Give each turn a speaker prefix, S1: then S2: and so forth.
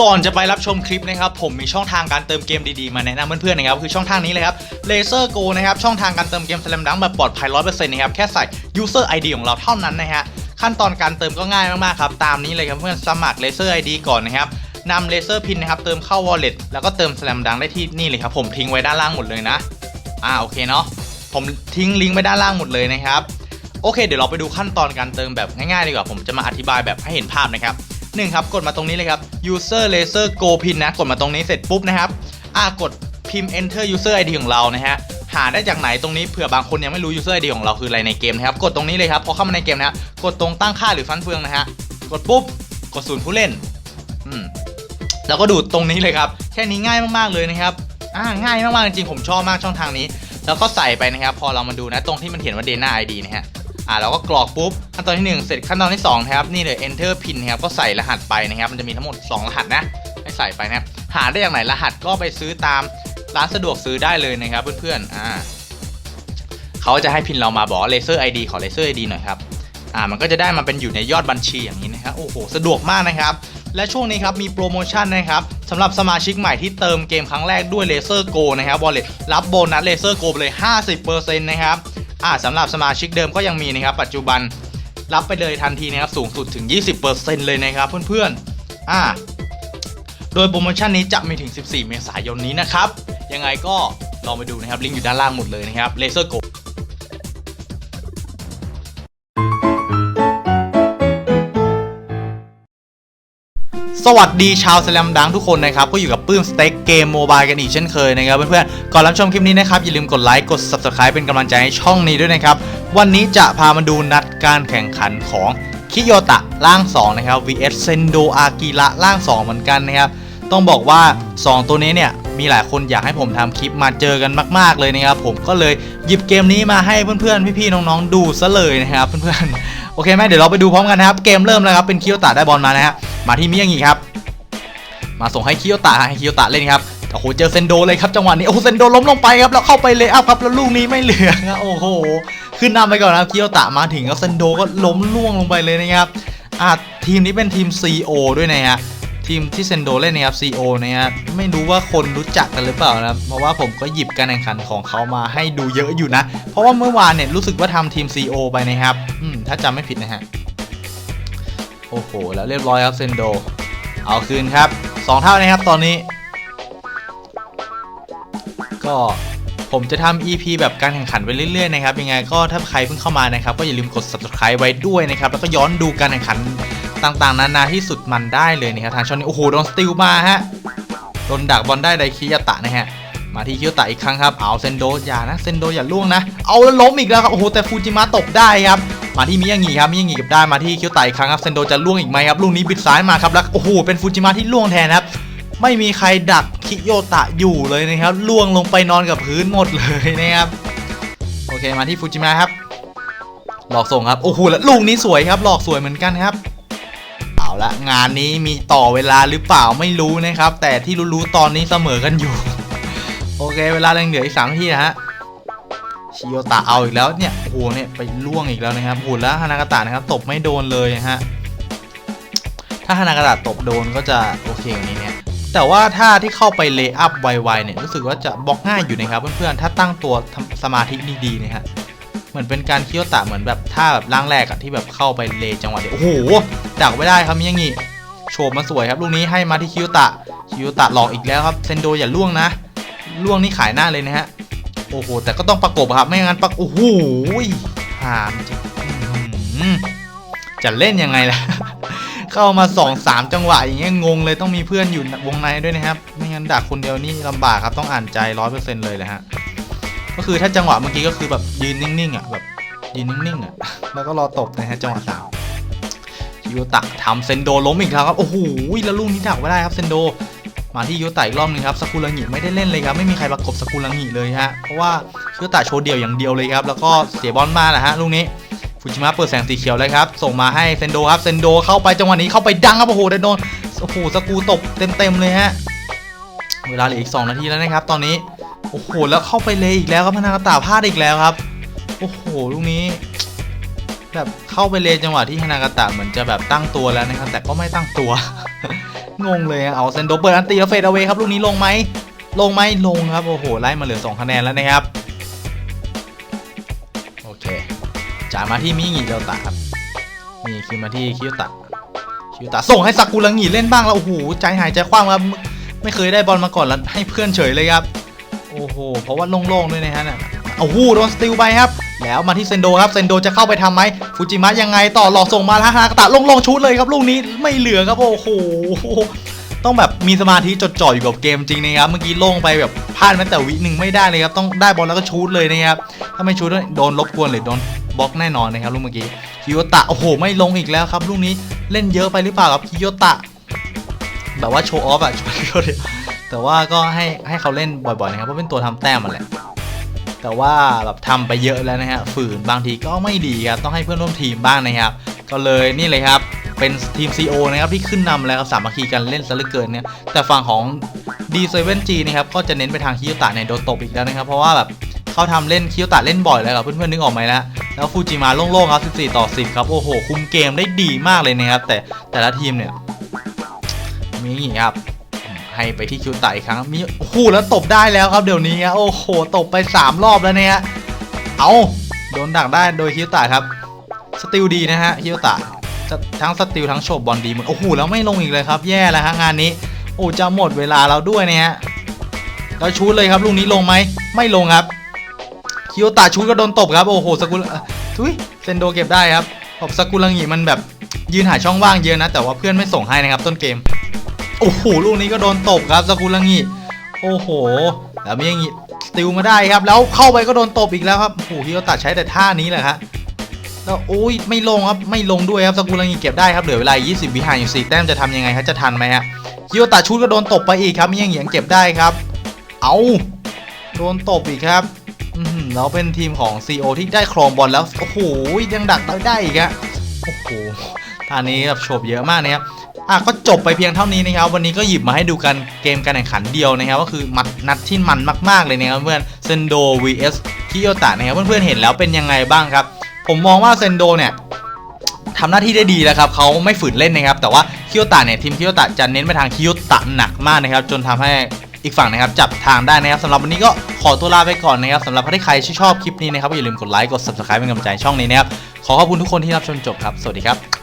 S1: ก่อนจะไปรับชมคลิปนะครับผมมีช่องทางการเติมเกมดีๆ มาแนะนำเพื่อนๆนะครับคือช่องทางนี้เลยครับ Laser Go นะครับช่องทางการเติมเกม Slam Dunk แบบปลอดภัย100%นะครับแค่ใส่ User ID ของเราเท่านั้นนะฮะขั้นตอนการเติมก็ง่ายมากๆครับตามนี้เลยครับเพื่อนสมัคร Laser ID ก่อนนะครับนำ Laser Pin นะครับเติมเข้า Wallet แล้วก็เติม Slam Dunk ได้ที่นี่เลยครับผมทิ้งไว้ด้านล่างหมดเลยนะอ่าโอเคเนาะผมทิ้งลิงก์ไว้ด้านล่างหมดเลยนะครับโอเค เดี๋ยวเราไปดูขั้นตอนการเติมแบบง่ายๆดีกว่าผมจะมาอธิบายแบบให้เห็นภาพนะครับ หนึ่งครับกดมาตรงนี้เลยครับ user laser go pin นะ กดมาตรงนี้เสร็จปุ๊บนะครับอ่ากดพิมพ์ enter user id ของเรานะฮะหาได้จากไหนตรงนี้เผื่อบางคนยังไม่รู้ user id ของเราคืออะไรในเกมนะครับ กดตรงนี้เลยครับพอเข้ามาในเกมนะกดตรงตั้งค่าหรือฟันเฟืองนะฮะกดปุ๊บกดศูนย์ผู้เล่นอืมแล้วก็ดูดตรงนี้เลยครับแค่นี้ง่ายมากๆเลยนะครับอ่าง่ายมากๆจริงผมชอบมากช่องทางนี้ แล้วก็ใส่ไปนะครับ พอเรามาดูนะตรงที่มันเขียนว่า Dana ID นะฮะ อ่าเราก็กรอกปุ๊บขั้นตอนที่ 1 เสร็จขั้นตอนที่2นะครับนี่เลย enter pin นะครับก็ใส่รหัสไปนะครับ มันจะมีทั้งหมด 2 รหัสนะให้ใส่ไปนะครับหาได้อย่างไหนรหัสก็ไปซื้อตามร้านสะดวกซื้อได้เลยนะครับเพื่อนๆอ่าเขาจะให้พินเรามาบอกว่า laser ID ขอ laser ID หน่อยครับอ่ามันก็จะได้มาเป็นอยู่ในยอดบัญชีอย่างนี้นะครับโอ้โหสะดวกมากนะครับ และช่วงนี้ครับมีโปรโมชั่นนะครับสำหรับสมาชิกใหม่ที่เติมเกมครั้งแรกด้วย Laser Go นะครับ Wallet รับโบนัส Laser Go ไปเลย 50%นะครับ อ่าสำหรับสมาชิกเดิมก็ยังมีนะครับ ปัจจุบันรับไปเลยทันทีนะครับสูงสุดถึง 20%เลยนะครับเพื่อนๆอ่าโดยโปรโมชั่นนี้จะมีถึง 14 เมษายนนี้นะครับ ยังไงก็ลองไปดูนะครับ ลิงก์อยู่ด้านล่างหมดเลยนะครับเลเซอร์โก สวัสดีชาวสแลมดังทุกคนนะครับ ก็อยู่กับปื้มสเต็กเกมโมบายกันอีกเช่นเคยนะครับเพื่อนๆ ก่อนรับชมคลิปนี้นะครับ อย่าลืมกดไลค์กด Subscribe เป็นกำลังใจให้ช่องนี้ด้วยนะครับ วันนี้จะพามาดูนัดการแข่งขันของคิโยตะล่าง 2 นะครับ vs เซนโดอากิระล่าง 2 เหมือนกันนะครับ ต้องบอกว่า 2 ตัวนี้เนี่ย มีหลายคนอยากให้ผมทำคลิปมาเจอกันมาก ๆ เลยนะครับ ผมก็เลยหยิบเกมนี้มาให้เพื่อนๆ พี่ๆ น้องๆ ดูซะเลยนะครับเพื่อนๆ โอเคไหมเดี๋ยวเราไปดูพร้อมกันนะครับ เกมเริ่มแล้วครับ เป็นคิโยตะได้บอลมานะฮะ มาที่มิยางิครับ มาส่งให้คิโยตะให้คิโยตะเล่นครับโอ้โหเจอเซนโดเลยครับจังหวะนี้โอ้โหเซนโดล้มลงไปครับแล้วเข้าไปเลยอัพครับแล้วลูกนี้ไม่เหลือครับโอ้โหขึ้นนำไปก่อนนะคิโยตะมาถึงแล้วเซนโดก็ล้มล่วงลงไปเลยนะครับอ่าทีมนี้เป็นทีม CO ด้วยนะฮะทีมที่เซนโดเล่นนะครับ CO นะฮะไม่รู้ว่าคนรู้จักกันหรือเปล่านะเพราะว่าผมก็หยิบการแข่งขันของเขามาให้ดูเยอะอยู่นะ เพราะว่าเมื่อวานเนี่ยรู้สึกว่าทำทีม CO ไปนะครับอืมถ้าจำไม่ผิดนะฮะ โอ้โห แล้วเรียบร้อยครับเซนโด เอาคืนครับ 2 เท่านะครับตอนนี้ ก็ผมจะทำ EP แบบการแข่งขันไปเรื่อยๆนะครับ ยังไงก็ถ้าใครเพิ่งเข้ามานะครับ ก็อย่าลืมกด subscribe ไว้ด้วยนะครับ แล้วก็ย้อนดูการแข่งขันต่างๆ นานาที่สุดมันได้เลยนะครับ ทางช่องนี้ โอ้โห โดนสติลมาฮะ โดนดักบอลได้ไดคิยา มาที่คิยาตะอีกครั้งครับเอาเซนโดอย่านะเซนโดอย่าล่วงนะ เอาแล้วล้มอีกแล้วครับโอ้โหแต่ฟูจิมะตบได้ครับมาที่มิยางิครับมิยางิเก็บได้มาที่คิวไตอีกครั้งครับเซนโดจะล่วงอีกไหมครับลูกนี้บิดซ้ายมาครับแล้วโอ้โหเป็นฟูจิมะที่ล่วงแทนครับไม่มีใครดักคิโยตะอยู่เลยนะครับล่วงลงไปนอนกับพื้นหมดเลยนะครับโอเคมาที่ฟูจิมะครับหลอกส่งครับโอ้โหแล้วลูกนี้สวยครับหลอกสวยเหมือนกันครับเอาละงานนี้มีต่อเวลาหรือเปล่าไม่รู้นะครับ แต่ที่รู้ๆตอนนี้เสมอกันอยู่ โอเค เวลายังเหลืออีกสามนาทีนะฮะชิโยตะเอาอีกแล้วเนี่ยโอ้โหเนี่ยไปล่วงอีกแล้วนะครับโอ้โหแล้วฮานากาตะนะครับตบไม่โดนเลยนะฮะถ้าฮานากาตะตบโดนก็จะโอเคกว่านี้เนี่ยแต่ว่าถ้าที่เข้าไปเลย์อัพไวๆเนี่ยรู้สึกว่าจะบล็อกง่ายอยู่นะครับเพื่อนๆถ้าตั้งตัวสมาธิดีๆนะฮะเหมือนเป็นการคิโยตะเหมือนแบบท่าแบบล่างแรกอะที่แบบเข้าไปเลจังหวะเดียวโอ้โหดักไม่ได้ครับมิยังงี้โฉบมาสวยครับลูกนี้ให้มาที่คิโยตะคิโยตะหลอกอีกแล้วครับเซนโดอย่าล่วงนะ ล่วงนี่ขายหน้าเลยนะฮะ โอ้โห แต่ก็ต้องประกบครับ ไม่งั้นปักโอ้โหหามจริงจะเล่นยังไงล่ะ เข้ามาสองสามจังหวะอย่างเงี้ยงงเลยต้องมีเพื่อนอยู่วงในด้วยนะครับ ไม่งั้นดักคนเดียวนี่ลำบากครับต้องอ่านใจร้อยเปอร์เซ็นต์เลยแหละฮะ ก็คือถ้าจังหวะเมื่อกี้ก็คือแบบยืนนิ่งๆอะแบบยืนนิ่งๆอะแล้วก็รอตบนะฮะจังหวะสามคิโยตะทำเซนโดล้มอีกแล้วครับ โอ้โหแล้วลูกนี้ดักไม่ได้ครับเซนโด มาที่ยูตะอีกรอบหนึงครับสกุลังหิไม่ได้เล่นเลยครับไม่มีใครประกบสกุลังหิเลยฮะเพราะว่ายูตะโชว์เดี่ยวอย่างเดียวเลยครับแล้วก็เสียบอลมาแหละฮะลูกนี้ฟูจิมะเปิดแสงสีเขียวเลยครับ ส่งมาให้เซนโดครับเซนโดเข้าไปจังหวะนี้เข้าไปดังครับโอ้โหได้โดนโอ้โหสกูตบเต็มๆเลยฮะเวลาเหลืออีก 2 นาทีแล้วนะครับตอนนี้โอ้โหแล้วเข้าไปเลยอีกแล้วครับพนักตาพลาดอีกแล้วครับโอ้โหลูกนี้แบบเข้าไปเลยจังหวะที่ฮานากาตะเหมือนจะแบบตั้งตัวแล้วนะครับแต่ก็ไม่ตั้งตัว งงเลยอะเอาเซนโดเปิดอันตีแล้วเฟดเอาไว้ครับลูกนี้ลงไหมลงไหมลงครับ โอ้โห ไล่มาเหลือ 2 คะแนนแล้วนะครับ โอเคจ่ายมาที่มิงิเดลตาครับนี่คือมาที่คิวตะคิวตะส่งให้ซากุระงิเล่นบ้างแล้วโอ้โหใจหายใจคว่ำครับไม่ไม่เคยได้บอลมาก่อนแล้วให้เพื่อนเฉยเลยครับ โอ้โห เพราะว่าโล่งๆด้วยนะฮะน่ะเอาหูโดนสติลไปครับ แล้วมาที่เซนโดครับเซนโดจะเข้าไปทำไหมฟูจิมะยังไงต่อหลอกส่งมาแล้วฮากาตะลงลงชุดเลยครับลูกนี้ไม่เหลือครับโอ้โหต้องแบบมีสมาธิจดจ่ออยู่กับเกมจริงนะครับเมื่อกี้ลงไปแบบพลาดแม้แต่วิหนึ่งไม่ได้เลยครับต้องได้บอลแล้วก็ชูดเลยนะครับถ้าไม่ชูดโดนรบกวนหรือโดนบล็อกแน่นอนนะครับลูกเมื่อกี้คิโยตะโอ้โหไม่ลงอีกแล้วครับลูกนี้เล่นเยอะไปหรือเปล่าครับคิโยตะ แบบว่าโชว์ออฟอะแต่ว่าก็ให้ให้เขาเล่นบ่อยๆนะครับเพราะเป็นตัวทำแต้มมันแหละ แต่ว่าแบบทำไปเยอะแล้วนะฮะฝืนบางทีก็ไม่ดีครับต้องให้เพื่อนร่วมทีมบ้างนะครับ ก็เลยนี่เลยครับเป็นทีม CO นะครับที่ขึ้นนำแล้วครับสามัคคีกันเล่นซะเหลือเกินเนี่ยแต่ฝั่งของ D7G นะครับก็จะเน้นไปทางคิโยตะเนี่ยโดนตบอีกแล้วนะครับ เพราะว่าแบบเขาทำเล่นคิโยตะเล่นบ่อยแล้วครับเพื่อนๆนึกออกไหมนะแล้วฟูจิมาโล่งๆครับ14 ต่อ 10 ครับ โอ้โห คุมเกมได้ดีมากเลยนะครับ แต่แต่ละทีมเนี่ยมีอย่างนี้ครับ ให้ไปที่คิวไตอีกครั้งมีโอ้โหแล้วตบได้แล้วครับเดี๋ยวนี้อะโอ้โหตบไป 3 รอบแล้วเนี่ยเอาโดนดักได้โดยคิวไตครับสติลดีนะฮะคิวไตจะทั้งสติลทั้งโฉบบอลดีหมดโอ้โหแล้วไม่ลงอีกเลยครับ แย่แล้วฮะงานนี้ โอ้จะหมดเวลาแล้วด้วยเนี่ยฮะแล้วชูดเลยครับลูกนี้ลงไหมไม่ลงครับคิโยตะชูดก็โดนตบครับโอ้โหสกุลเอ่อทุยเซนโดเก็บได้ครับผมสกุลังหีมันแบบยืนหาช่องว่างเยอะนะ แต่ว่าเพื่อนไม่ส่งให้นะครับต้นเกม โอ้โหลูกนี้ก็โดนตบครับสกุลังงีโอ้โหแล้วมีอย่างงี้สติลมาได้ครับ แล้วเข้าไปก็โดนตบอีกแล้วครับโอ้โหฮิโรตะใช้แต่ท่านี้แหละครับแล้วโอ้ยไม่ลงครับไม่ลงด้วยครับสกุลังงีเก็บได้ครับเหลือเวลา 20 วิหารอยู่4แต้มจะทำยังไงครับจะทันไหมฮะฮิโรตะชุดก็โดนตบไปอีกครับมีอย่างเงียงเก็บได้ครับ เอาโดนตบอีกครับอือหือแล้วเป็นทีมของ CO ที่ได้ครองบอลแล้ว โอ้โหยังดักได้อีกอะโอ้โห ท่านี้แบบโฉบเยอะมากนะครับอะก็จบไปเพียงเท่านี้นะครับ วันนี้ก็หยิบมาให้ดูกันเกมการแข่งขันเดียวนะครับ ก็คือมัดนัดที่มันมากๆเลยนะครับเพื่อนเซนโด vs คิโยตะนะครับเพื่อนๆเห็นแล้วเป็นยังไงบ้างครับ ผมมองว่าเซนโดเนี่ยทำหน้าที่ได้ดีแล้วครับเขาไม่ฝืนเล่นนะครับ แต่ว่าคิโยตะเนี่ยทีมคิโยตะจะเน้นไปทางคิโยตะหนักมากนะครับ จนทำให้อีกฝั่งนะครับจับทางได้นะครับสำหรับวันนี้ก็ขอตัวลาไปก่อนนะครับสำหรับใครที่ชอบคลิปนี้นะครับก็อย่าลืมกดไลค์กด subscribe เป็นกำลังใจช่องนี้นะครับขอขอบคุณทุกคนที่รับชมจบครับ สวัสดีครับ